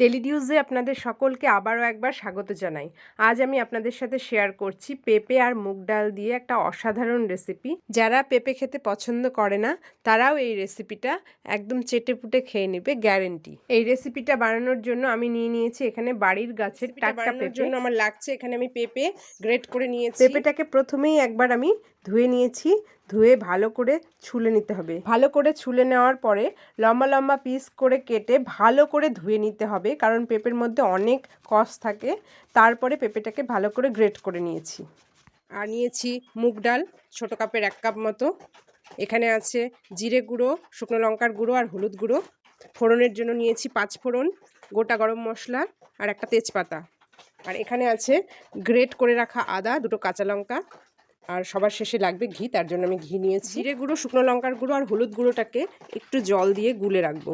Daily নিউজে আপনাদের সকলকে আবারও একবার স্বাগত জানাই। আজ আমি আপনাদের সাথে শেয়ার করছি পেঁপে আর মুগ ডাল দিয়ে একটা অসাধারণ রেসিপি যারা পেঁপে খেতে পছন্দ করে না তারাও এই রেসিপিটা একদম চেটে পুটে খেয়ে নেবে গ্যারেন্টি এই রেসিপিটা বানানোর জন্য আমি নিয়ে নিয়েছি এখানে বাড়ির গাছের টাটকা পেঁপে। জন্য আমার লাগছে এখানে আমি পেঁপে গ্রেট করে নিয়েছি। পেঁপেটাকে প্রথমেই একবার আমি ধুয়ে নিয়েছি, ধুয়ে ভালো করে ছুলে নিতে হবে। ভালো করে ছুলে নেওয়ার পরে লম্বা লম্বা পিস করে কেটে ভালো করে ধুয়ে নিতে হবে, কারণ পেঁপের মধ্যে অনেক কষ থাকে। তারপরে পেঁপেটাকে ভালো করে গ্রেট করে নিয়েছি। আর নিয়েছি মুগ ডাল, ছোটো কাপের এক কাপ মতো। এখানে আছে জিরে গুঁড়ো, শুকনো লঙ্কার গুঁড়ো আর হলুদ গুঁড়ো। ফোড়নের জন্য নিয়েছি পাঁচ ফোড়ন, গোটা গরম মশলা আর একটা তেজপাতা। আর এখানে আছে গ্রেট করে রাখা আদা, দুটো কাঁচা লঙ্কা আর সবার শেষে লাগবে ঘি, তার জন্য আমি ঘি নিয়েছি। জিরে গুঁড়ো, শুকনো লঙ্কার গুঁড়ো আর হলুদ গুঁড়োটাকে একটু জল দিয়ে গুলে রাখব।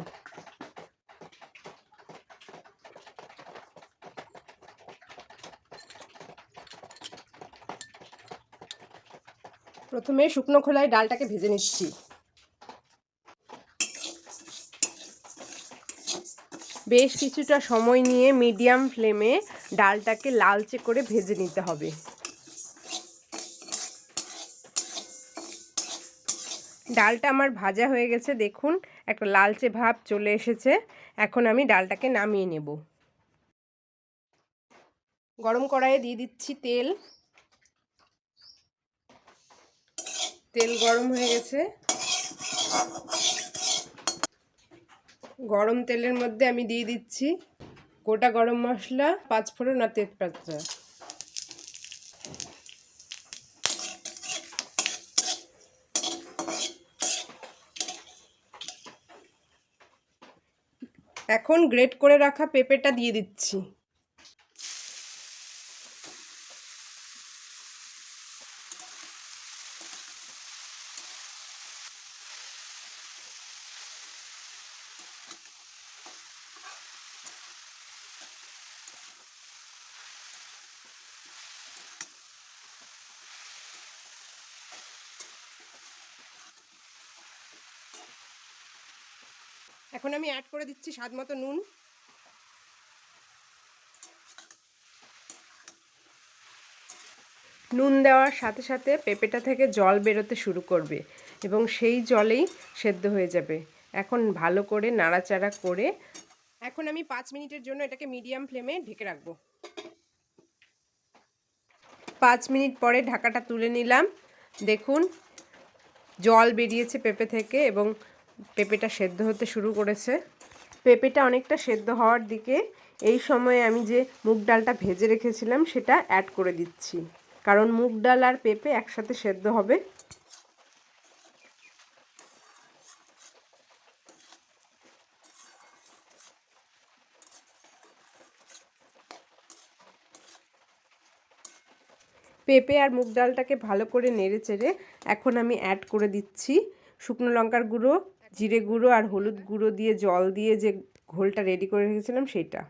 প্রথমে শুকনো খোলায় ডালটাকে ভেজে নিচ্ছি। বেশ কিছুটা সময় নিয়ে মিডিয়াম ফ্লেমে ডালটাকে লালচে করে ভেজে নিতে হবে। ডালটা আমার ভাজা হয়ে গেছে, দেখুন, একটা লালচে ভাব চলে এসেছে। এখন আমি ডালটাকে নামিয়ে নেব। গরম কড়াইয়ে দিয়ে দিচ্ছি তেল। তেল গরম হয়ে গেছে। গরম তেলের মধ্যে আমি দিয়ে দিচ্ছি গোটা গরম মশলা, পাঁচফোড়ন আর তেজপাতা। এখন গ্রেট করে রাখা পেঁপেটা দিয়ে দিচ্ছি। এখন আমি অ্যাড করে দিচ্ছি স্বাদ মতো নুন। নুন দেওয়ার সাথে সাথে পেঁপেটা থেকে জল বেরোতে শুরু করবে এবং সেই জলেই সেদ্ধ হয়ে যাবে। এখন ভালো করে নাড়াচাড়া করে এখন আমি পাঁচ মিনিটের জন্য এটাকে মিডিয়াম ফ্লেমে ঢেকে রাখব। পাঁচ মিনিট পরে ঢাকাটা তুলে নিলাম। দেখুন, জল বেরিয়েছে পেঁপে থেকে এবং পেঁপেটা সেদ্ধ হতে শুরু করেছে। পেঁপেটা অনেকটা সেদ্ধ হওয়ার দিকে এই সময়ে আমি যে মুগ ডালটা ভেজে রেখেছিলাম, সেটা অ্যাড করে দিচ্ছি। কারণ মুগ ডাল আর পেঁপে একসাথে সেদ্ধ হবে। পেঁপে আর মুগ ডালটাকে ভালো করে নেড়ে চেড়ে এখন আমি অ্যাড করে দিচ্ছি শুকনো লঙ্কার গুঁড়ো জিরে গুঁড়ো আর হলুদ গুঁড়ো দিয়ে জল দিয়ে যে ঘোলটা রেডি করে রেখেছিলাম সেটা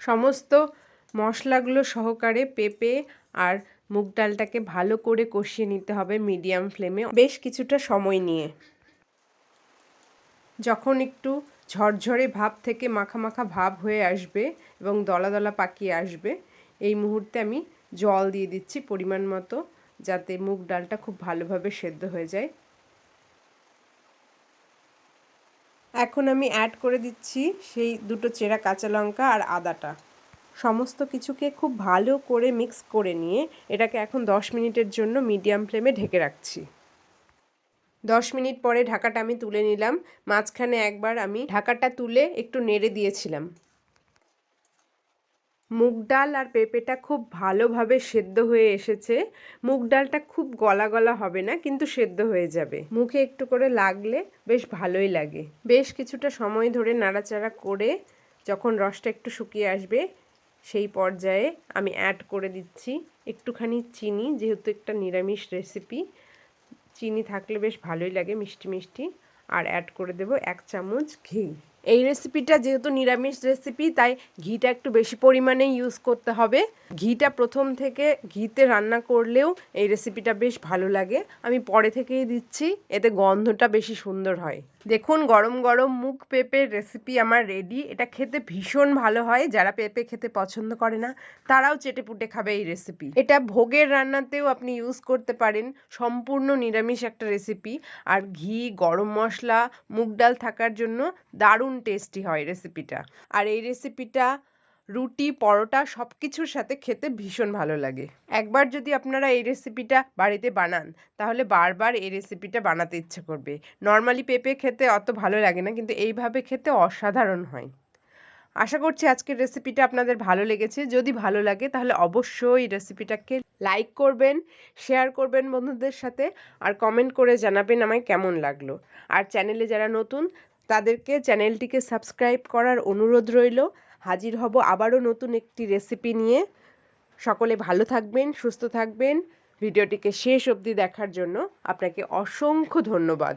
সমস্ত মশলাগুলো সহকারে পেঁপে আর মুগ ডালটাকে ভালো করে কষিয়ে নিতে হবে মিডিয়াম ফ্লেমে বেশ কিছুটা সময় নিয়ে। যখন একটু ঝরঝরে ভাব থেকে মাখা মাখা ভাব হয়ে আসবে এবং দলা দলা পাকিয়ে আসবে, এই মুহূর্তে আমি জল দিয়ে দিচ্ছি পরিমাণ মতো, যাতে মুগ ডালটা খুব ভালোভাবে সেদ্ধ হয়ে যায়। এখন আমি অ্যাড করে দিচ্ছি সেই দুটো চেরা কাঁচা লঙ্কা আর আদাটা। সমস্ত কিছুকে খুব ভালো করে মিক্স করে নিয়ে এটাকে এখন দশ মিনিটের জন্য মিডিয়াম ফ্লেমে ঢেকে রাখছি। দশ মিনিট পরে ঢাকাটা আমি তুলে নিলাম। মাঝখানে একবার আমি ঢাকাটা তুলে একটু নেড়ে দিয়েছিলাম। মুগ ডাল আর পেঁপেটা খুব ভালোভাবে সেদ্ধ হয়ে এসেছে। মুগ ডালটা খুব গলা গলা হবে না, কিন্তু সেদ্ধ হয়ে যাবে। মুখে একটু করে লাগলে বেশ ভালোই লাগে। বেশ কিছুটা সময় ধরে নাড়াচাড়া করে যখন রসটা একটু শুকিয়ে আসবে, সেই পর্যায়ে আমি অ্যাড করে দিচ্ছি একটুখানি চিনি, যেহেতু একটা নিরামিষ রেসিপি চিনি থাকলে বেশ ভালোই লাগে, মিষ্টি মিষ্টি। আর অ্যাড করে দেব এক চামচ ঘি। এই রেসিপিটা যেহেতু নিরামিষ রেসিপি তাই ঘিটা একটু বেশি পরিমাণে ইউজ করতে হবে। ঘিটা প্রথম থেকে ঘিতে রান্না করলেও এই রেসিপিটা বেশ ভালো লাগে। আমি পরে থেকেই দিচ্ছি, এতে গন্ধটা বেশি সুন্দর হয়। দেখুন, গরম গরম মুগ পেঁপের রেসিপি আমার রেডি এটা খেতে ভীষণ ভালো হয়, যারা পেঁপে খেতে পছন্দ করে না, তারাও চেটে পুটে খাবে এই রেসিপি এটা ভোগের রান্নাতেও আপনি ইউজ করতে পারেন, সম্পূর্ণ নিরামিষ একটা রেসিপি আর ঘি, গরম মশলা, মুগ ডাল থাকার জন্য দারুণ টেস্টি হয় রেসিপিটা আর এই রেসিপিটা রুটি, পরোটা সব কিছুর সাথে খেতে ভীষণ ভালো লাগে। একবার যদি আপনারা এই রেসিপিটা বাড়িতে বানান, তাহলে বারবার এই রেসিপিটা বানাতে ইচ্ছে করবে। নর্মালি পেঁপে খেতে অত ভালো লাগে না, কিন্তু এইভাবে খেতে অসাধারণ হয়। আশা করছি আজকের রেসিপিটা আপনাদের ভালো লেগেছে। যদি ভালো লাগে, তাহলে অবশ্যই রেসিপিটাকে লাইক করবেন শেয়ার করবেন বন্ধুদের সাথে, আর কমেন্ট করে জানাবেন আমায় কেমন লাগল। আর চ্যানেলে যারা নতুন, তাদেরকে চ্যানেলটিকে সাবস্ক্রাইব করার অনুরোধ রইল। হাজির হব আবারও নতুন একটি রেসিপি নিয়ে। সকলে ভালো থাকবেন, সুস্থ থাকবেন। ভিডিওটিকে শেষ অবধি দেখার জন্য আপনাকে অসংখ্য ধন্যবাদ।